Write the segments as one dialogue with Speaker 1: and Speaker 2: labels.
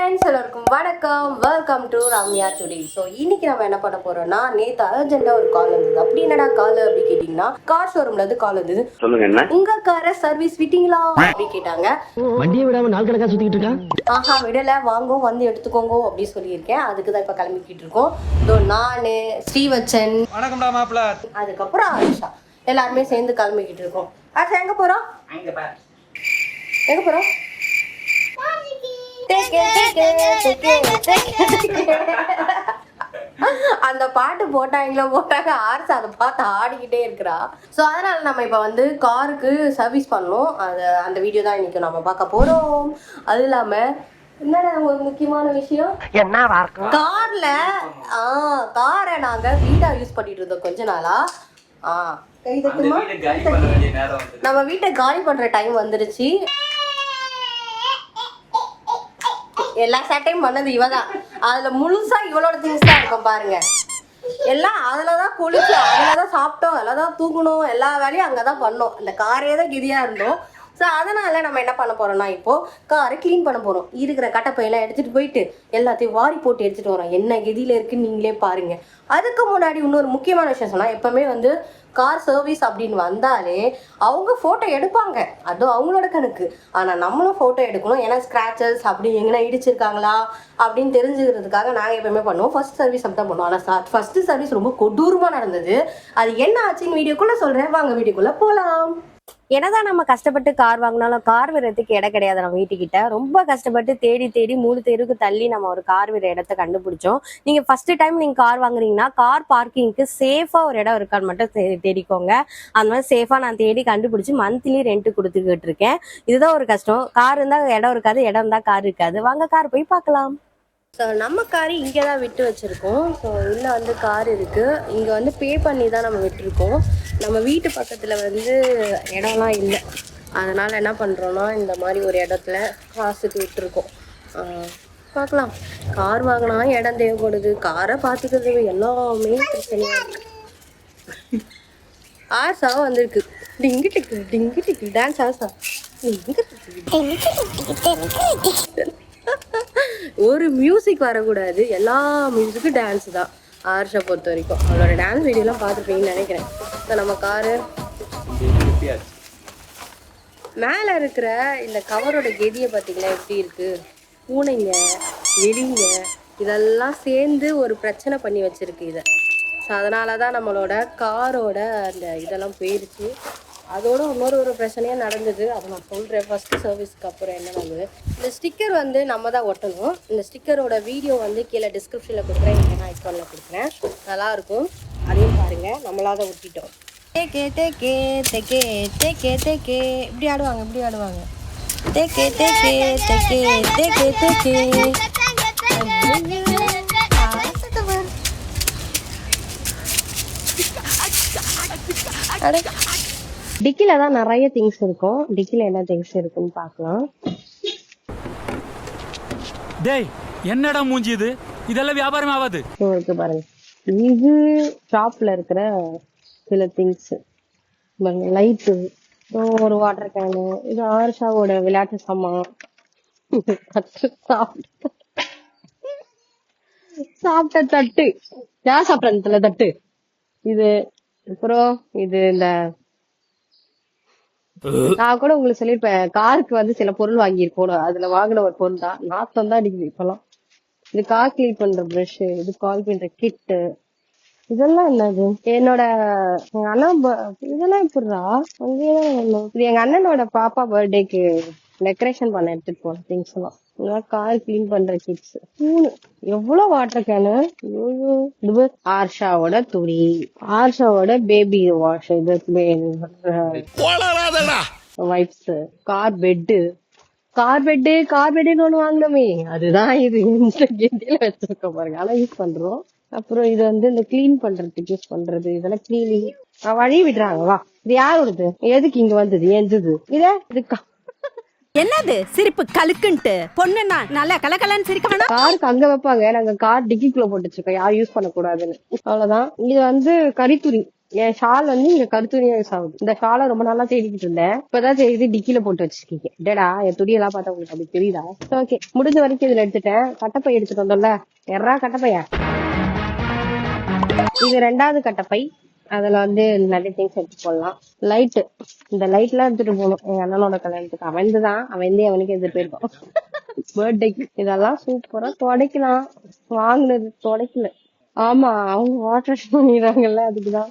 Speaker 1: Friends எல்லாருக்கும் வணக்கம். Welcome to Ramya today so இன்னைக்கு நம்ம என்ன பண்ண போறோம்னா நேத்து அர்ஜென்ட்டா ஒரு கால் வந்தது. அப்படி என்னடா கால் அப்படி கேட்டிங்கன்னா கார் ஷோரூம்ல இருந்து கால் வந்தது.
Speaker 2: சொல்லுங்க என்ன?
Speaker 1: உங்க காரை சர்வீஸ் விட்டீங்களா? அப்படி கேட்டாங்க.
Speaker 3: வண்டியை விடாம நாள் கணக்கா சுத்திக்கிட்டு இருக்கான்
Speaker 1: ஆஹா விடல. வாங்கோ வந்து எடுத்துக்கோங்க அப்படி சொல்லியிருக்கேன். அதுக்கு தான் இப்போ கிளம்பிக்கிட்டு இருக்கோம். இதோ நானு ஸ்ரீவச்சன்.
Speaker 4: வணக்கம்டா மாப்பிள்ள
Speaker 1: அதுக்கப்புறம் ஆயிஷா. எல்லாருமே சேர்ந்து கிளம்பிக்கிட்டு இருக்கோம். ஆஷா எங்க போறோம்? எங்க போறோம்? அந்த பாட்டு போட்டாங்களோ போட்டாங்க. ஆர்ஸ் அதை பார்த்து ஆடிக்கிட்டே இருக்கிறா. ஸோ அதனால நம்ம இப்போ வந்து காருக்கு சர்வீஸ் பண்ணோம் அது அந்த வீடியோ தான் இன்னைக்கு நம்ம பார்க்க போறோம். அது இல்லாம என்னடா ஒரு முக்கியமான விஷயம்? கார்ல ஆ காரை நாங்க வீடா யூஸ் பண்ணிட்டு இருந்தோம் கொஞ்ச நாளா. ஆ. நம்ம வீட்டை காலி பண்ற டைம் வந்துருச்சு. எல்லா சேட்டையும் பண்ணது இவ தான் அதுல முழுசா இவளோட திங்ஸ் தான் இருக்கும் பாருங்க. எல்லாம் அதுலதான் குளிச்சு அதுல தான் சாப்பிட்டோம் அதில் தான் தூங்கணும் எல்லா வேலையும் அங்கே தான் பண்ணோம். இந்த காரே தான் கிதியா இருந்தோம். ஸோ அதனால நம்ம என்ன பண்ண போறோம்னா இப்போ காரை க்ளீன் பண்ண போறோம். இருக்கிற கட்டப்பையெல்லாம் எடுத்துட்டு போயிட்டு எல்லாத்தையும் வாரி போட்டு எடுத்துட்டு வரோம். என்ன கதியில இருக்குன்னு நீங்களே பாருங்க. அதுக்கு முன்னாடி இன்னொரு முக்கியமான விஷயம் சொன்னா எப்பவுமே வந்து கார் சர்வீஸ் அப்படின்னு வந்தாலே அவங்க ஃபோட்டோ எடுப்பாங்க. அதுவும் அவங்களோட கணக்கு. ஆனால் நம்மளும் ஃபோட்டோ எடுக்கணும். ஏன்னா ஸ்க்ராச்சஸ் அப்படி எங்கன்னா இடிச்சிருக்காங்களா அப்படின்னு தெரிஞ்சுக்கிறதுக்காக நாங்கள் எப்பவுமே பண்ணுவோம். ஃபர்ஸ்ட் சர்வீஸ் அப்படி தான் பண்ணுவோம் ஆனால் ஃபர்ஸ்ட் சர்வீஸ் ரொம்ப கொடூரமாக நடந்தது. அது என்ன ஆச்சுன்னு வீடியோக்குள்ளே சொல்கிறேன் வாங்க வீடியோக்குள்ளே போகலாம் என்னதான் நம்ம கஷ்டப்பட்டு கார் வாங்கினாலும் கார் விடுறதுக்கு இடம் கிடையாது நம்ம வீட்டுக்கிட்ட. ரொம்ப கஷ்டப்பட்டு தேடி தேடி மூணு தெருக்கு தள்ளி நம்ம ஒரு கார் விடுற இடத்த கண்டுபிடிச்சோம். நீங்க ஃபர்ஸ்ட் டைம் நீங்க கார் வாங்குறீங்கன்னா கார் பார்க்கிங்க்கு சேஃபா ஒரு இடம் இருக்கான்னு மட்டும் தேடிக்கோங்க. அந்த மாதிரி சேஃபா நான் தேடி கண்டுபிடிச்சு மந்த்லி ரெண்ட் கொடுத்துக்கிட்டு இருக்கேன். இதுதான் ஒரு கஷ்டம். கார் இருந்தா இடம் இருக்காது இடம் இருந்தா கார் இருக்காது. வாங்க கார் போய் பார்க்கலாம். ஸோ நம்ம கார் இங்கே தான் விட்டு வச்சுருக்கோம். ஸோ உள்ளே வந்து கார் இருக்குது இங்கே வந்து பே பண்ணி தான் நம்ம விட்டுருக்கோம். நம்ம வீட்டு பக்கத்தில் வந்து இடம்லாம் இல்லை. அதனால் என்ன பண்ணுறோன்னா இந்த மாதிரி ஒரு இடத்துல காசுக்கு விட்டுருக்கோம். பார்க்கலாம். கார் வாங்கினா இடம் தேவைப்படுது. காரை பார்த்துக்கிறது எல்லாமே பிரச்சனையாக இருக்குது ஆசா வந்திருக்கு. டிங்கு டிக்கு டிங்கு டிக்கு டான்ஸ் ஆசா டிங்கு டிக்கு. ஒரு மியூசிக் வரக்கூடாது. எல்லா மியூசிக்கும் டான்ஸ் தான். ஆர்ஷா பொறுத்த வரைக்கும். அவளோட டான்ஸ் வீடியோலாம் பார்த்துருப்பீங்கன்னு நினைக்கிறேன். இப்போ நம்ம காரு மேலே இருக்கிற இந்த கவரோட கெதியை பார்த்தீங்களா? எப்படி இருக்கு? பூனைங்க எலிங்க இதெல்லாம் சேர்ந்து ஒரு பிரச்சனை பண்ணி வச்சிருக்கு இதை. ஸோ அதனால தான் நம்மளோட காரோட அந்த இதெல்லாம் போயிடுச்சு அதோட இன்னொரு ஒரு பிரச்சனையாக நடந்தது. அதை நான் சொல்கிறேன் ஃபஸ்ட்டு சர்வீஸ்க்கு அப்புறம் என்ன நடந்தது இந்த ஸ்டிக்கர் வந்து நம்ம தான் ஒட்டணும். இந்த ஸ்டிக்கரோட வீடியோ வந்து கீழே டிஸ்கிரிப்ஷனில் கொடுக்குறேன். இல்லைன்னா ஐக்கானில் கொடுக்குறேன். நல்லாயிருக்கும். அதையும் பாருங்கள் நம்மளாக தான் ஒட்டிட்டோம். தேக்கே தேக்கே தேக்கே தேக்கே தேக்கே. இப்படி ஆடுவாங்க இப்படி ஆடுவாங்க. தேக்கே தேக்கே தேக்கே தேக்கே தேக்கே. டிக்கில தான் நிறைய திங்ஸ் இருக்கும். டிக்கில என்ன திங்ஸ் இருக்குன்னு பார்க்கலாம்.
Speaker 4: டேய் என்னடா மூஞ்சி இது? இதெல்லாம் வியாபாரம் ஆகாது.
Speaker 1: இருக்கு பாருங்க. இது ஷாப்ல இருக்கிற சில திங்ஸ் லைட்டு ஒரு வாட்டர் கேனு இது ஆர்ஷாவோட விளையாட்டு சாமான். சாப்பிட்ட. தட்டு. யார் சாப்பிட்றதுல தட்டு? இது அப்புறம் இது இந்த நான் கூட உங்களுக்கு சொல்லிருப்பேன் காருக்கு வந்து சில பொருள் வாங்கியிருக்கோம் அதுல வாங்கின ஒரு பொருள் தான். நாத்தம் தான் அடிக்குது இப்பெல்லாம். இது கார் கிளீன் பண்ற ப்ரஷ் இது கால் பண்ற கிட்டு இதெல்லாம் என்னது? என்னோட எங்க அண்ணன் இதெல்லாம் எப்படிடா? அங்கேயே இது எங்க அண்ணனோட பாப்பா பர்த்டேக்கு டெக்கரேஷன் பண்ண எடுத்துட்டு போன திங்ஸ் எல்லாம். கார் கிளீன் பண்ற கிட்ஸ் மூணு. எவ்வளவு வாட்டர் கேனு? இது. ஆர்ஷாவோட துணி. ஆர்ஷாவோட பேபி வாஷ் இது wipes car bed car bed car பெட்டுன்னு ஒண்ணு வாங்கினோமே. அதுதான் இது இந்த கெட்டியில வச்சிருக்கோம் பாருங்க. ஆனா யூஸ் பண்றோம். அப்புறம் இது வந்து இந்த க்ளீன் பண்றதுக்கு யூஸ் பண்றது. இதெல்லாம் கிளீனிங் வழி விடுறாங்க. வா. இது யாரோடது எதுக்கு இங்க வந்தது? எந்தது? இத இதுக்கா.
Speaker 5: என்னது? சிரிப்பு கலுக்குன்ட்டு பொண்ணுன்னா நல்லா கலகலன்னு சிரிக்க வேணாம்.
Speaker 1: காருக்கு அங்க வைப்பாங்க. நாங்க கார் டிக்கிக்குள்ள போட்டு வச்சிருக்கோம் யாரும் யூஸ் பண்ண கூடாதுன்னு அவ்வளவுதான். இது வந்து கரித்துரி என் ஷால் வந்து இங்க கருத்துணியா யூஸ் ஆகுது. இந்த ஷாலை ரொம்ப நாளா தேடிக்கிட்டு இருந்தேன். இப்பதான் தெரியுது டிக்கில போட்டு வச்சிருக்கீங்க. டேடா என் துணியெல்லாம் பார்த்தா உங்களுக்கு அப்படி தெரியுதா? ஓகே முடிஞ்ச வரைக்கும் இதுல எடுத்துட்டேன். கட்டப்பை எடுத்துட்டு வந்தோம்ல. எறா கட்டப்பையா? இது ரெண்டாவது கட்டப்பை. அதுல வந்து நிறைய திங்ஸ் எடுத்து போடலாம். லைட்டு இந்த லைட் எல்லாம் எடுத்துட்டு போகணும். எங்க அண்ணனோட கல்யாணத்துக்கு. அவன் தான் அவன் அவனுக்கு எடுத்துட்டு போயிருக்கோம். பர்த்டேக்கு இதெல்லாம் சூப்பரா துடைக்கலாம். வாங்கினது துடைக்கல. ஆமா அவங்க வாட்டர் பண்ணிடுறாங்கல்ல அதுக்குதான்.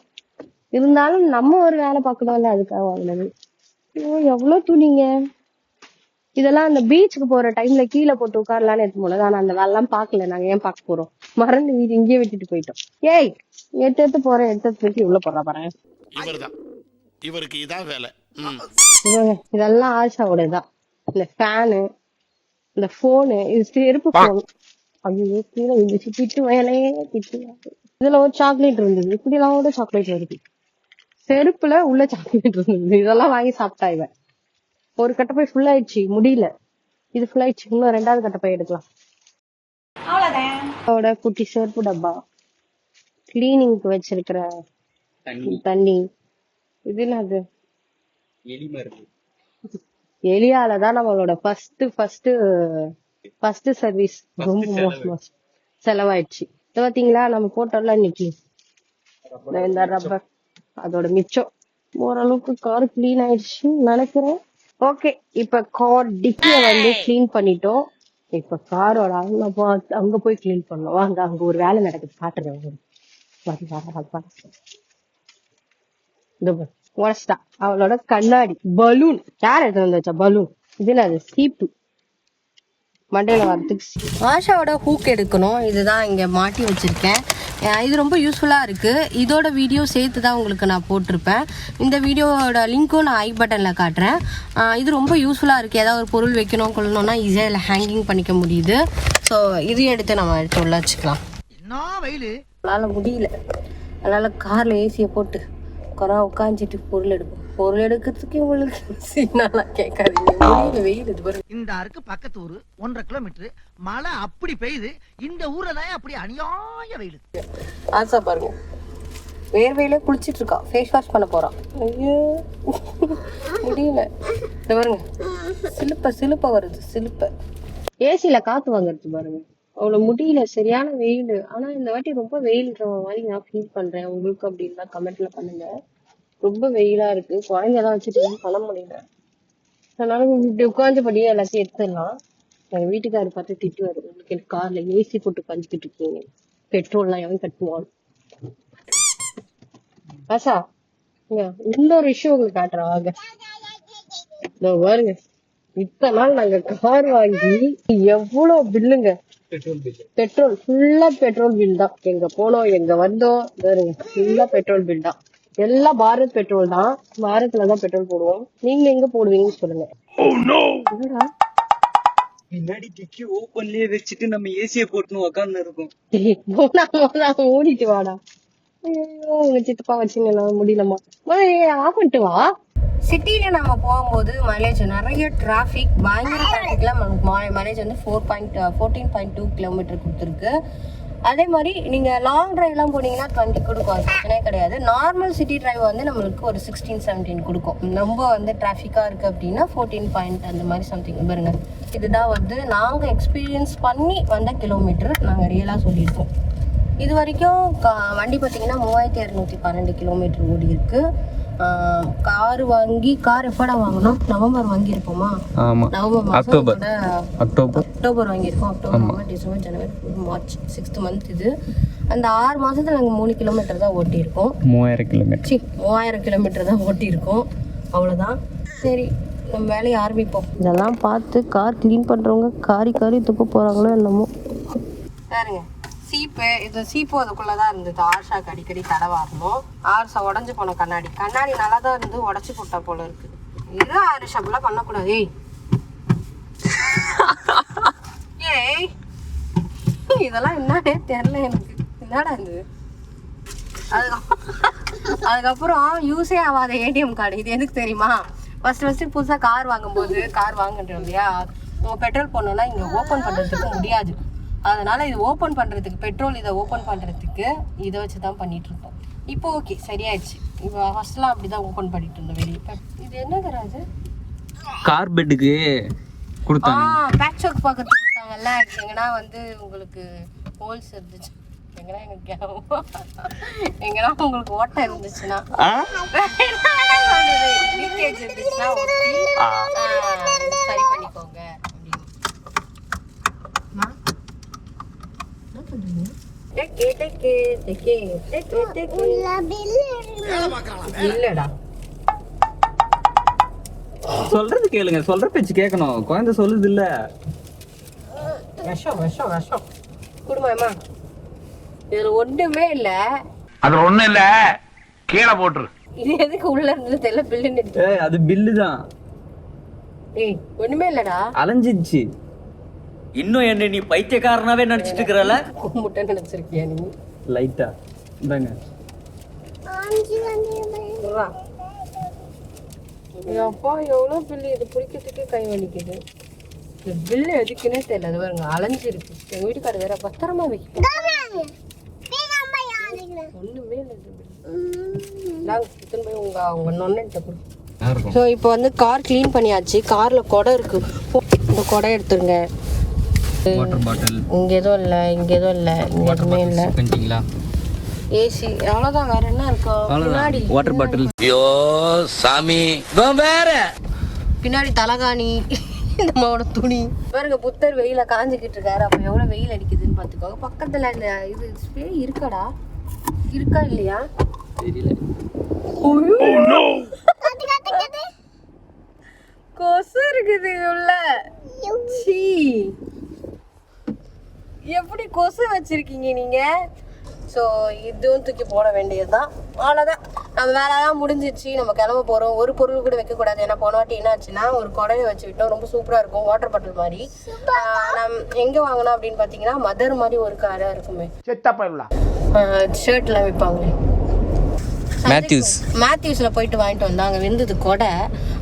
Speaker 1: இருந்தாலும் நம்ம ஒரு வேலை பார்க்கணும்ல அதுக்காக வாங்கினது. ஐயோ எவ்வளவு துணிங்க. இதெல்லாம் அந்த பீச்சுக்கு போற டைம்ல கீழே போட்டு உட்காரலாம்னு எடுத்து போனது. ஆனா அந்த வேலைலாம் பார்க்கல. நாங்க ஏன் பார்க்க போறோம்? மறந்து வீடு இங்கேயே விட்டுட்டு போயிட்டோம். ஏய் எடுத்து எடுத்து போறேன். எடுத்து எடுத்து தூக்கி உள்ள போடுறா பாரு
Speaker 2: இவர்தான். இவருக்கு இதான் வேலை.
Speaker 1: இதெல்லாம் ஆஷாவோட இந்த ஃபேனு இந்த போனு இது செருப்பு போன் ஐயோ கீழே இருந்துச்சு திட்டு வயலையே திட்டு இதுல ஒரு சாக்லேட் இருந்தது. இப்படி எல்லாம் கூட சாக்லேட் வருது. செருப்புல உள்ள சாக்லேட் இருந்தது. இதெல்லாம் வாங்கி சாப்பிட்டா இவன். ஒரு கட்டப்பை ஃபுல் ஆயிடுச்சு. முடியல. இது ஃபுல் ஆயிடுச்சு. இன்னும் ரெண்டாவது கட்டப்பை எடுக்கலாம். அவளோட குட்டி செருப்பு டப்பா. கிளீனிங்க்கு வச்சிருக்கிற தண்ணி. இது என்னது எலியால தான் நம்மளோட ஃபர்ஸ்ட் ஃபர்ஸ்ட் ஃபர்ஸ்ட் சர்வீஸ் ரொம்ப மோசமா செலவாயிடுச்சு. இது பாத்தீங்களா? நம்ம போட்டோம்ல இன்னைக்கு இந்த- ரப்பர். அதோட மிச்சம். ஓரளவுக்கு கார் கிளீன் ஆயிடுச்சுன்னு நினைக்கிறேன். ஓகே இப்ப கார் டிக்கிய வந்து கிளீன் பண்ணிட்டோம். இப்ப காரோட அங்க போ- அங்க போய் கிளீன் பண்ணோம் வாங்க அங்க ஒரு வேலை நடக்குது. காட்டுறேன் உங்களுக்கு. உடைச்சிட்டா. அவளோட கண்ணாடி பலூன் யார் எடுத்து வந்து வச்சா பலூன் இதுல அது சீப்பு மண்டையில வரதுக்கு ஆஷாவோட ஹூக் எடுக்கணும். இதுதான் இங்க மாட்டி வச்சிருக்கேன். இது ரொம்ப யூஸ்ஃபுல்லா இருக்கு. இதோட வீடியோ சேர்த்து தான் உங்களுக்கு நான் போட்டிருப்பேன். இந்த வீடியோவோட லிங்க்கும் நான் ஐ பட்டன்ல காட்டுறேன். இது ரொம்ப யூஸ்ஃபுல்லா இருக்கு. ஏதாவது ஒரு பொருள் வைக்கணும் கொள்ளணும்னா ஈஸியாக இதில் ஹேங்கிங் பண்ணிக்க முடியுது. ஸோ இதையும் எடுத்து நம்ம எடுத்து உள்ள வச்சுக்கலாம்.
Speaker 6: என்ன வெயிலு?
Speaker 1: நம்மளால முடியல. அதனால கார்ல ஏசியை போட்டு குறா உட்காந்துட்டு பொருள் எடுப்போம். பொருள் எடுக்கிறதுக்கு உங்களுக்கு சீனாலாம் கேட்காதீங்க.
Speaker 6: இந்த அருக்கு பக்கத்து ஊரு ஒன்றரை கிலோமீட்டர். மழை அப்படி பெய்யுது. இந்த ஊர்ல தான் அப்படி அநியாய வெயிலு.
Speaker 1: ஆசா பாருங்க. வேர்வையில குளிச்சிட்டு இருக்கா. ஃபேஸ் வாஷ் பண்ண போறான் ஐயோ. முடியல. இந்த பாருங்க. சிலுப்ப சிலுப்ப வருது. சிலுப்ப. ஏசில காத்து வாங்குறது பாருங்க. அவ்வளவு முடியல. சரியான வெயில். ஆனா இந்த வாட்டி ரொம்ப வெயில்ன்ற மாதிரி நான் ஃபீல் பண்றேன். உங்களுக்கு அப்படி இருந்தா கமெண்ட்ல பண்ணுங்க. ரொம்ப வெயிலா இருக்கு. குழந்தையெல்லாம் வச்சுட்டு எதுவும் பண்ண முடியல. அதனால இப்படி உட்காந்தபடியே எல்லாத்தையும் எடுத்துடலாம். எங்க வீட்டுக்காரர் பார்த்து திட்டு வருது உங்களுக்கு எனக்கு கார்ல ஏசி போட்டு உட்காந்துக்கிட்டு இருக்கீங்க. பெட்ரோல்லாம் எவன் கட்டுவான்? ஆஷா இங்க இன்னொரு விஷயம் உங்களுக்கு காட்டுறேன். வாங்க. பாருங்க. இத்தனை நாள் நாங்க கார் வாங்கி எவ்வளவு பில்லுங்க பெட்ரோல் ஃபுல்லா பெட்ரோல் பில் தான். எங்க போனோம் எங்க வந்தோம். பாருங்க ஃபுல்லா பெட்ரோல் பில் தான். எல்லாம் பாரத் பெட்ரோல் தான். பாரத்ல தான் பெட்ரோல் போடுவோம். நீங்க எங்க போடுவீங்கன்னு சொல்லுங்க. என்னடா?
Speaker 7: பின்னாடி டிக்கி ஓப்பன்லயே வச்சுட்டு நம்ம ஏசிய போட்டுன்னு உக்காந்து இருக்கோம்.
Speaker 1: மூடிட்டு வாடா. ஐயோ உங்க சித்தப்பா வச்சுங்களா முடியலமா பண்ணிட்டு வா. சிட்டில நம்ம போகும்போது மைலேஜ் நிறைய டிராஃபிக் பயங்கர டிராஃபிக்ல நமக்கு மைலேஜ் வந்து four point fourteen point two kilometre கொடுத்துருக்கு. அதே மாதிரி நீங்க லாங் டிரைவ்லாம் போனீங்கன்னா டுவெண்ட்டி கொடுக்கும். அது பிரச்சனையே கிடையாது. நார்மல் சிட்டி டிரைவ் வந்து நம்மளுக்கு ஒரு சிக்ஸ்டீன் செவன்டீன் கொடுக்கும். ரொம்ப வந்து டிராஃபிக்கா இருக்கு அப்படின்னா ஃபோர்டீன் பாயிண்ட் அந்த மாதிரி சம்திங் பாருங்க. இதுதான் வந்து நாங்க எக்ஸ்பீரியன்ஸ் பண்ணி வந்த கிலோமீட்டர் நாங்க ரியலா சொல்லியிருக்கோம். இது வரைக்கும் கா- வண்டி பார்த்தீங்கன்னா மூவாயிரத்தி இரநூத்தி பன்னெண்டு கிலோமீட்டர் ஓடி இருக்கு கார் வாங்கி கார் எப்படா வாங்கணும்? நவம்பர் வாங்கியிருப்போமா?
Speaker 8: ஆமா.
Speaker 1: November
Speaker 8: October. அக்டோபர்.
Speaker 1: அக்டோபர் வாங்கியிருக்கோம். அக்டோபர் நவம்பர் டிசம்பர் ஜனவரி மார்ச் சிக்ஸ்த் மந்த் இது. அந்த ஆறு மாசத்துல நாங்கள் மூணு கிலோமீட்டர் தான் ஓட்டியிருக்கோம்.
Speaker 8: மூவாயிரம் கிலோமீட்டர்
Speaker 1: சி மூவாயிரம் கிலோமீட்டர் தான் ஓட்டியிருக்கோம். அவ்வளோதான் சரி நம்ம வேலையை ஆரம்பிப்போம். இதெல்லாம் பார்த்து கார் க்ளீன் பண்ணுறவங்க காரி காரி துப்ப போகிறாங்களோ என்னமோ. பாருங்க. சீப்பு இது சீப்பு அதுக்குள்ளே தான் இருந்தது. ஆர்ஷாக்கு அடிக்கடி தடவாரணும் ஆர்ஷா உடஞ்சு போன கண்ணாடி. கண்ணாடி நல்லா தான் இருந்து உடச்சி போட்டா போல இருக்கு. இது ஆர்ஷாப்பெல்லாம் பண்ணக்கூடாது. ஏய். ஏய். இதெல்லாம் என்னடே தெரில எனக்கு. என்னடா இது? அதுக்கப்புறம் அதுக்கப்புறம் யூஸே ஆகாத ஏடிஎம் கார்டு இது எதுக்கு தெரியுமா? ஃபர்ஸ்ட் ஃபர்ஸ்ட் புதுசாக கார் வாங்கும்போது கார் வாங்குறோம் இல்லையா? பெட்ரோல் போடணும்னா இங்கே ஓப்பன் பண்ணுறதுக்கு முடியாது. அதனால இது ஓபன் பண்றதுக்கு பெட்ரோல் இதை ஓபன் பண்றதுக்கு இதை வச்சு தான் பண்ணிட்டு இருக்கோம் இப்போ ஓகே சரியாயிடுச்சு. இப்போ ஃபர்ஸ்ட்லாம் அப்படி தான் ஓப்பன் பண்ணிட்டு இருந்தோம் வெளியே. இது என்னங்கிற அது
Speaker 8: கார் பெட்டுக்கு
Speaker 1: ஆ
Speaker 8: கொடுத்தாங்க
Speaker 1: பேட்ச் ஒர்க் பார்க்கறதுக்கு கொடுத்தாங்கல்ல. எங்கன்னா வந்து உங்களுக்கு ஹோல்ஸ் இருந்துச்சு. எங்கன்னா எங்க எங்கன்னா உங்களுக்கு ஓட்டை இருந்துச்சுன்னா. லீக்கேஜ் இருந்துச்சுன்னா சரி பண்ணிக்கோங்க அப்படின்னு அம்மா, என்ன பண்றீங்க? டெக்கே, டெக்கே, டெக்கே, டெக்கே, டெக்கே. இல்லடா.
Speaker 8: சொல்றது கேளுங்க சொல்ற பேச்சு கேட்கணும் குழந்தை சொல்லுது இல்ல.
Speaker 1: விஷம் விஷம் விஷம். குடும்பமா இதுல ஒண்ணுமே இல்ல.
Speaker 9: அதுல ஒண்ணும் இல்ல. கீழே போட்டுரு.
Speaker 1: இது எதுக்கு உள்ள இருந்தது தெரியல பில்லுன்னு இருக்கு.
Speaker 8: ஏய் அது பில்லு தான்.
Speaker 1: ஏய் ஒண்ணுமே இல்லடா.
Speaker 8: அலைஞ்சிச்சு
Speaker 10: இன்னும் என்ன நீ பைத்தியக்காரனாவே நினைச்சிட்டு இருக்கிறல
Speaker 1: கும்பிட்ட நினைச்சிருக்கியா நீ?
Speaker 8: லைட்டா இந்தாங்க.
Speaker 1: அப்பா எவ்வளவு பில்லு? இது பிடிக்கிறதுக்கே கை வலிக்குது. இந்த பில்லு எதுக்குன்னே தெரியல. அது பாருங்க அலைஞ்சிருக்கு. எங்க வீட்டுக்காரர் வேற பத்திரமா வைக்கும் ஒண்ணுமே இல்லை இது bill. நாங்க எடுத்துன்னு போய் உங்க உங்க நொன்னிட்ட கொடு. ஸோ இப்போ வந்து கார் க்ளீன் பண்ணியாச்சு. காரில் குடம் இருக்கு. இந்த குடம் எடுத்துருங்க.
Speaker 8: வாட்டர் பாட்டில்
Speaker 1: இங்கே எதுவும் இல்லை இங்கே எதுவும் இல்லை. இங்கே எதுவுமே இல்லை.
Speaker 8: பண்ணிட்டீங்களா
Speaker 1: ஏசி அவ்வளோதான் வேற என்ன இருக்கும் பின்னாடி.
Speaker 8: வாட்டர் பாட்டில்
Speaker 9: ஐயோ சாமி. வேற.
Speaker 1: பின்னாடி தலகாணி இந்த மாவோட துணி. பாருங்க புத்தர் வெயில காஞ்சிக்கிட்டு இருக்காரு. அப்போ எவ்வளோ வெயில் அடிக்குதுன்னு பார்த்துக்கோங்க. பக்கத்தில் இந்த இது ஸ்ப்ரே இருக்காடா. இருக்கா இல்லையா?
Speaker 8: தெரியல.
Speaker 1: கொசு இருக்குது உள்ள. சீ. எப்படி கொசு வச்சிருக்கீங்க நீங்க? ஸோ இதுவும் தூக்கி போட வேண்டியதுதான். அவ்வளோதான் நம்ம வேலைலாம் முடிஞ்சிச்சு நம்ம கிளம்ப போகிறோம் ஒரு பொருள் கூட வைக்கக்கூடாது ஏன்னா போன வாட்டி என்ன ஆச்சுன்னா ஒரு குடையை வச்சு விட்டோம். ரொம்ப சூப்பராக இருக்கும். வாட்டர் பாட்டில் மாதிரி. நம்ம எங்கே வாங்கினோம் அப்படின்னு பார்த்தீங்கன்னா மதர் மாதிரி ஒரு கடை இருக்குமே. ஷர்ட்லாம் விற்பாங்களே
Speaker 8: மேத்யூஸ்
Speaker 1: மேத்யூஸில் போயிட்டு வாங்கிட்டு வந்தோம் அங்கே வெந்தது கொடை.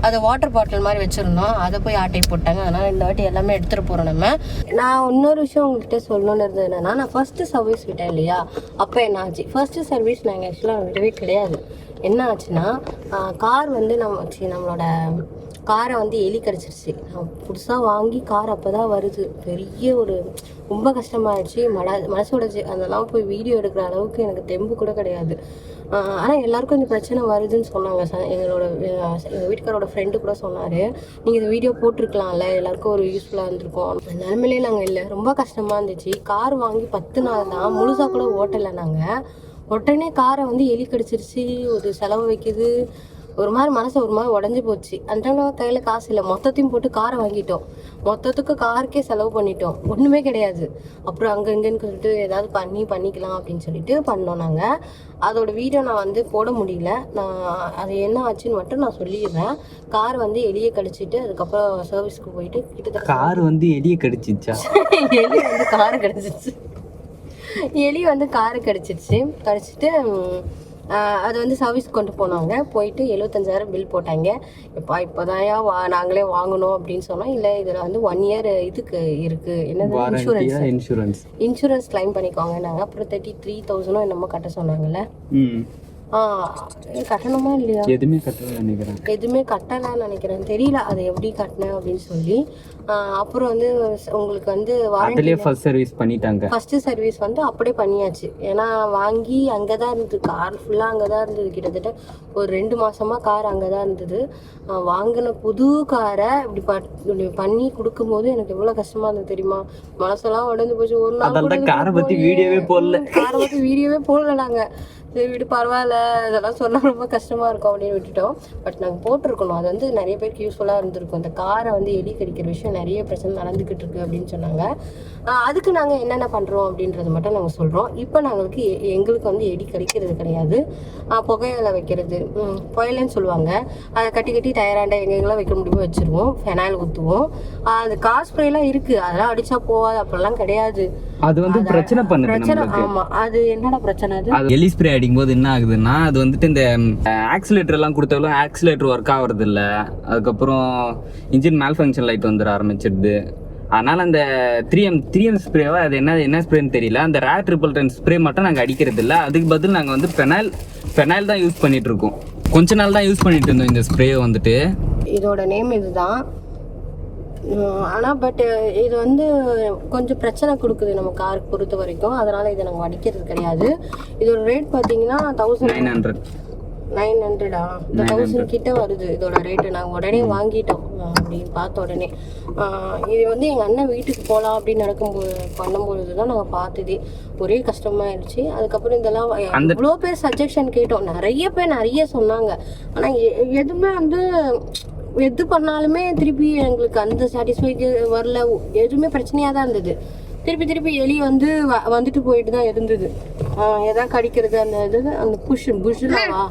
Speaker 1: அதை வாட்டர் பாட்டில் மாதிரி வச்சுருந்தோம். அதை போய் ஆட்டை போட்டாங்க. அதனால் இந்த வாட்டி எல்லாமே எடுத்துகிட்டு போகிறோம் நம்ம. நான் இன்னொரு விஷயம் உங்ககிட்ட சொல்லணும்னு இருந்தது என்னன்னா நான் ஃபஸ்ட்டு சர்வீஸ் விட்டேன் இல்லையா? அப்போ என்ன ஆச்சு? ஃபஸ்ட்டு சர்வீஸ் நாங்கள் ஆக்சுவலாக விடவே கிடையாது. என்ன ஆச்சுன்னா கார் வந்து நம்ம நம்மளோட காரை வந்து எலி கடிச்சிருச்சு. நான் புதுசாக வாங்கி கார் அப்போ தான் வருது. பெரிய ஒரு ரொம்ப கஷ்டமாயிடுச்சு. மன மனசு உடைச்சு அதெல்லாம் போய் வீடியோ எடுக்கிற அளவுக்கு எனக்கு தெம்பு கூட கிடையாது. ஆனால் எல்லாருக்கும் இந்த பிரச்சனை வருதுன்னு சொன்னாங்க. ச எங்களோட எங்கள் வீட்டுக்காரோட ஃப்ரெண்டு கூட சொன்னார். நீங்கள் இந்த வீடியோ போட்டிருக்கலாம்ல எல்லாருக்கும் ஒரு யூஸ்ஃபுல்லாக இருந்திருக்கும். அந்த நிலமையிலே நாங்கள் இல்லை ரொம்ப கஷ்டமாக இருந்துச்சு. கார் வாங்கி பத்து நாள் தான் முழுசாக கூட ஓட்டலை நாங்கள் உடனே காரை வந்து எலி கடிச்சிருச்சு ஒரு செலவு வைக்குது. ஒரு மாதிரி மனசு ஒரு மாதிரி உடஞ்சி போச்சு. அந்த டைமில் கையில் காசு இல்லை. மொத்தத்தையும் போட்டு காரை வாங்கிட்டோம். மொத்தத்துக்கு காருக்கே செலவு பண்ணிட்டோம். ஒன்றுமே கிடையாது. அப்புறம் அங்கே இங்கேன்னு சொல்லிட்டு ஏதாவது பண்ணி பண்ணிக்கலாம் அப்படின்னு சொல்லிட்டு பண்ணோம் நாங்கள் அதோட வீடியோ நான் வந்து போட முடியல. நான் அது என்ன ஆச்சுன்னு மட்டும் நான் சொல்லிடுறேன். கார் வந்து எலியை கடிச்சிட்டு அதுக்கப்புறம் சர்வீஸ்க்கு போயிட்டு கிட்டத்தட்ட
Speaker 8: கார் வந்து எலிய கடிச்சிச்சா?
Speaker 1: எலி வந்து காரு கடிச்சிருச்சு எலி வந்து காரு கடிச்சிருச்சு கடிச்சிட்டு அது வந்து சர்வீஸ் கொண்டு போனாங்க. போயிட்டு எழுபத்தஞ்சாயிரம் பில் போட்டாங்க. இப்போ இப்போதான்யா வா நாங்களே வாங்கணும் அப்படின்னு சொன்னோம். இல்லை இதில் வந்து ஒன் இயர் இதுக்கு இருக்குது என்னது? இன்சூரன்ஸ்
Speaker 8: இன்சூரன்ஸ்
Speaker 1: இன்சூரன்ஸ் கிளைம் பண்ணிக்கோங்க நாங்கள் அப்புறம் தேர்ட்டி த்ரீ தௌசண்டும் என்னமோ கட்ட சொன்னாங்கல்ல. கட்டணுமா இல்லையா?
Speaker 8: எதுவுமே கட்டல நினைக்கிறேன்.
Speaker 1: எதுவுமே கட்டலைன்னு நினைக்கிறேன். தெரியல அதை எப்படி கட்டினேன் அப்படின்னு சொல்லி. அப்புறம் வந்து உங்களுக்கு வந்து
Speaker 8: அதுலயே ஃபர்ஸ்ட் சர்வீஸ் பண்ணிட்டாங்க.
Speaker 1: ஃபஸ்ட்டு சர்வீஸ் வந்து அப்படியே பண்ணியாச்சு. ஏன்னா வாங்கி அங்கே தான் இருந்தது. கார் ஃபுல்லாக அங்கே தான் இருந்தது. கிட்டத்தட்ட ஒரு ரெண்டு மாசமா கார் அங்கே தான் இருந்தது வாங்கின புது காரை இப்படி பண்ணி கொடுக்கும்போது எனக்கு எவ்வளோ கஷ்டமா இருந்தது தெரியுமா? மனசெல்லாம் உடஞ்சு போச்சு. ஒரு நாள்
Speaker 8: காரை
Speaker 1: போய்
Speaker 8: வீடியோவே போடல.
Speaker 1: காரை பத்தி வீடியோவே போடல நாங்கள் சரி விடு பரவாயில்ல. இதெல்லாம் சொன்னா ரொம்ப கஷ்டமா இருக்கும் அப்படின்னு விட்டுட்டோம். பட் நாங்கள் போட்டிருக்கணும். அது வந்து நிறைய பேருக்கு யூஸ்ஃபுல்லாக இருந்திருக்கும். இந்த காரை வந்து எலி கடிக்கிற விஷயம் நிறைய பிரச்சனை நடந்துக்கிட்டு இருக்கு அப்படின்னு சொன்னாங்க. அதுக்கு நாங்கள் என்னென்ன பண்ணுறோம் அப்படின்றது மட்டும் நாங்கள் சொல்கிறோம் இப்போ நாங்களுக்கு எங்களுக்கு வந்து எலி கடிக்கிறது கிடையாது. புகையில வைக்கிறது. புயலைன்னு சொல்லுவாங்க. அதை கட்டி கட்டி டயராண்டா எங்கெங்கெல்லாம் வைக்க முடியுமோ வச்சிருவோம். ஃபெனாயில் ஊற்றுவோம் அது கார் ஸ்ப்ரேலாம் இருக்குது அதெல்லாம் அடிச்சா போகாது. அப்படிலாம் கிடையாது.
Speaker 8: அது வந்து பிரச்சனை பண்ணுது
Speaker 1: பிரச்சனை
Speaker 8: நம்மளுக்கு.
Speaker 1: ஆமா. அது என்னடா பிரச்சனை அது?
Speaker 8: எலி ஸ்ப்ரே அடிக்கும்போது என்ன ஆகுதுன்னா அது வந்துட்டு இந்த ஆக்சிலேட்டர் எல்லாம் கொடுத்தாலும் ஆக்சிலேட்டர் ஒர்க் ஆகிறது இல்லை அதுக்கப்புறம் இன்ஜின் மேல் ஃபங்க்ஷன் லைட் வந்துட ஆரம்பிச்சிடுது. அதனால் அந்த த்ரீ எம் த்ரீ எம் ஸ்ப்ரேவா அது என்ன என்ன ஸ்ப்ரேன்னு தெரியல. அந்த ரேட் ட்ரிபிள் டென் ஸ்ப்ரே மட்டும் நாங்கள் அடிக்கிறது இல்லை அதுக்கு பதில் நாங்கள் வந்து பெனால் பெனால் தான் யூஸ் பண்ணிட்டு இருக்கோம். கொஞ்ச நாள் தான் யூஸ் பண்ணிட்டு இருந்தோம் இந்த ஸ்ப்ரே வந்துட்டு.
Speaker 1: இதோட நேம் இதுதான். உம், ஆனா பட் இது வந்து கொஞ்சம் பிரச்சனை கொடுக்குது நம்ம காருக்கு பொறுத்த வரைக்கும். அதனால இதை நாங்கள் அடிக்கிறது கிடையாது. இதோட ரேட் பார்த்தீங்கன்னா தௌசண்ட்
Speaker 8: நைன் ஹண்ட்ரட்
Speaker 1: நைன் ஹண்ட்ரடா இந்த தௌசண்ட் கிட்ட வருது இதோட ரேட்டு நாங்கள் உடனே வாங்கிட்டோம் அப்படின்னு பார்த்த உடனே. இது வந்து எங்கள் அண்ணன் வீட்டுக்கு போகலாம் அப்படின்னு நடக்கும்போது பண்ணும்பொழுது தான் நாங்கள் பார்த்ததே. ஒரே கஷ்டமாயிடுச்சு அதுக்கப்புறம் இதெல்லாம் இவ்வளோ பேர் சஜஷன் கேட்டோம். நிறைய பேர் நிறைய சொன்னாங்க. ஆனால் எதுவுமே வந்து எது பண்ணாலுமே திருப்பி எங்களுக்கு அந்த சாட்டிஸ்ஃபைக்கு வரல. எதுவுமே பிரச்சனையாக தான் இருந்தது. திருப்பி திருப்பி எலி வந்து வ- வந்துட்டு போயிட்டு தான் இருந்தது. ஆஹ் எதாவது கடிக்கிறது அந்த இது அந்த புஷ் புஷ்லாவா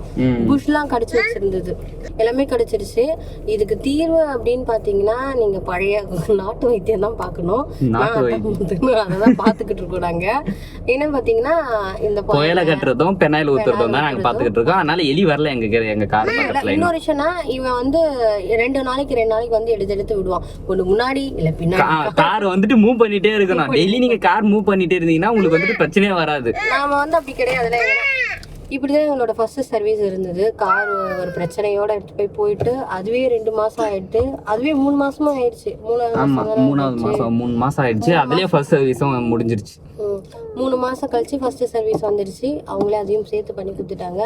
Speaker 1: புஷ்லாம் கடிச்சு வச்சிருந்தது. எல்லாமே கடிச்சிருச்சு. இதுக்கு தீர்வு அப்படின்னு பார்த்தீங்கன்னா நீங்க பழைய நாட்டு வைத்தியம் தான் பார்க்கணும்.
Speaker 8: நாட்டு
Speaker 1: அதை தான் பார்த்துக்கிட்டு இருக்கோம் நாங்க. என்ன பார்த்தீங்கன்னா இந்த
Speaker 8: புயலை கட்டுறதும் பெனாயில் ஊத்துறதும் தான் நாங்க பாத்துக்கிட்டு இருக்கோம். அதனால எலி வரல எங்க எங்க இன்னும்.
Speaker 1: இன்னொரு விஷயம்னா இவன் வந்து ரெண்டு நாளைக்கு ரெண்டு நாளைக்கு வந்து எடுத்து எடுத்து விடுவான். ஒண்ணு முன்னாடி இல்ல பின்னாடி.
Speaker 8: கார் வந்துட்டு மூவ் பண்ணிட்டே இருக்கணும். டெய்லி நீங்க கார் மூவ் பண்ணிட்டே இருந்தீங்கன்னா உங்களுக்கு வந்துட்டு பிரச்சனையே வராது.
Speaker 1: நாம வந்து அப்படி கிடையாதுல ஏன்னா இப்படிதான் எங்களோட ஃபர்ஸ்ட் சர்வீஸ் இருந்தது. கார் ஒரு பிரச்சனையோட எடுத்து போய் போயிட்டு அதுவே ரெண்டு மாசம் ஆயிட்டு அதுவே மூணு மாசமா ஆயிடுச்சு. மூணாவது
Speaker 8: ஆமா
Speaker 1: மாசம் தானே
Speaker 8: மூணாவது
Speaker 1: ஆயிடுச்சு.
Speaker 8: மூணு மாசம் ஆயிடுச்சு. அதுலயே ஃபர்ஸ்ட் சர்வீஸும் முடிஞ்சிருச்சு.
Speaker 1: மூணு மாசம் கழிச்சு ஃபர்ஸ்ட் சர்வீஸ் வந்துடுச்சு அவங்களே அதையும் சேர்த்து பண்ணி கொடுத்துட்டாங்க.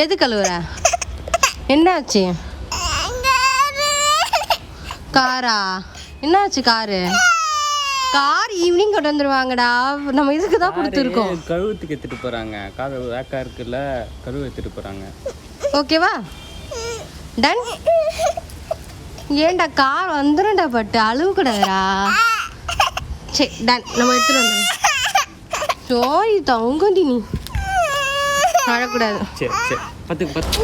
Speaker 1: எது கழுவுற? என்னாச்சு? காரா? என்னாச்சு காரு? கார் ஈவினிங் கொண்டு வந்துருவாங்கடா. நம்ம இதுக்கு தான் கொடுத்துருக்கோம்.
Speaker 8: கழுவுத்துக்கு எடுத்துட்டு போறாங்க. கார் வேக்கா இருக்குல்ல கழுவு எடுத்துட்டு போறாங்க.
Speaker 1: ஓகேவா டன் ஏன்டா கார் வந்துடும்டா பட்டு அழுவு கூடாதுடா சரி டன் நம்ம எடுத்துட்டு வந்துடுறோம். சோய் தங்கடி நீ. அழக்கூடாது
Speaker 8: சரி சரி. பத்து பத்து.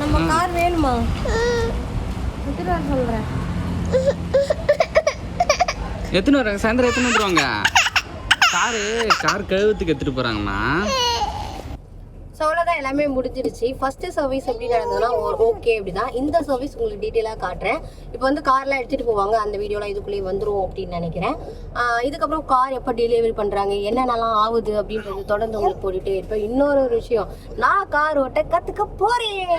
Speaker 1: நம்ம கார் வேணுமா. எடுத்துட்டு வர சொல்றேன்
Speaker 8: எத்தனை வராங்க சாயந்தரம் எத்தனை வந்துருவாங்க? காரு கார் கழுவுத்துக்கு எடுத்துட்டு போறாங்கண்ணா
Speaker 1: ஸோ அவ்வளோதான் எல்லாமே முடிஞ்சிருச்சு. ஃபர்ஸ்ட் சர்வீஸ் எப்படி நடந்ததுன்னா ஓகே அப்படிதான். இந்த சர்வீஸ் உங்களுக்கு டீட்டெயிலாக காட்டுறேன். இப்போ வந்து கார்லாம் எடுத்துகிட்டு போவாங்க. அந்த வீடியோலாம் இதுக்குள்ளேயே வந்துடும் அப்படின்னு நினைக்கிறேன். இதுக்கப்புறம் கார் எப்போ டெலிவரி பண்ணுறாங்க என்னென்னலாம் ஆகுது அப்படின்றது தொடர்ந்து உங்களுக்கு போட்டுகிட்டே இருப்பேன். இன்னொரு ஒரு விஷயம் நான் கார் ஓட்ட கற்றுக்க போகிறேன்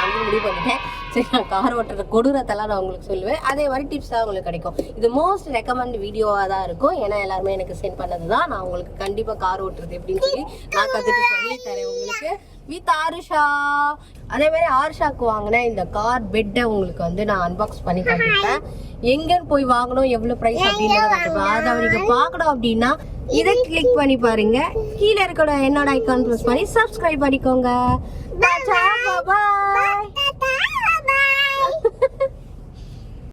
Speaker 1: அப்படின்னு முடிவு பண்ணிட்டேன். சரி கார் ஓட்டுற கொடூரத்தெல்லாம் நான் உங்களுக்கு சொல்லுவேன். அதே மாதிரி டிப்ஸ் தான் உங்களுக்கு கிடைக்கும். இது மோஸ்ட் ரெக்கமெண்ட் வீடியோவாக தான் இருக்கும். ஏன்னா எல்லாருமே எனக்கு சென்ட் பண்ணது தான் நான் உங்களுக்கு கண்டிப்பாக கார் ஓட்டுறது எப்படின்னு சொல்லி நான் கற்றுட்டு சொல்லி தரேன் உங்களுக்கு. வித் ஆருஷா. அதே மாதிரி ஆருஷாக்கு வாங்கின இந்த கார் பெட்டை உங்களுக்கு வந்து நான் அன்பாக்ஸ் பண்ணி காட்டிருப்பேன் எங்கன்னு போய் வாங்கணும் எவ்வளோ ப்ரைஸ் அப்படின்னு காட்டிருப்பேன் அதை அவருக்கு பார்க்கணும் அப்படின்னா இதை கிளிக் பண்ணி பாருங்க. கீழே இருக்கிற என்னோட ஐக்கான் ப்ரெஸ் பண்ணி சப்ஸ்கிரைப் பண்ணிக்கோங்க. பாய்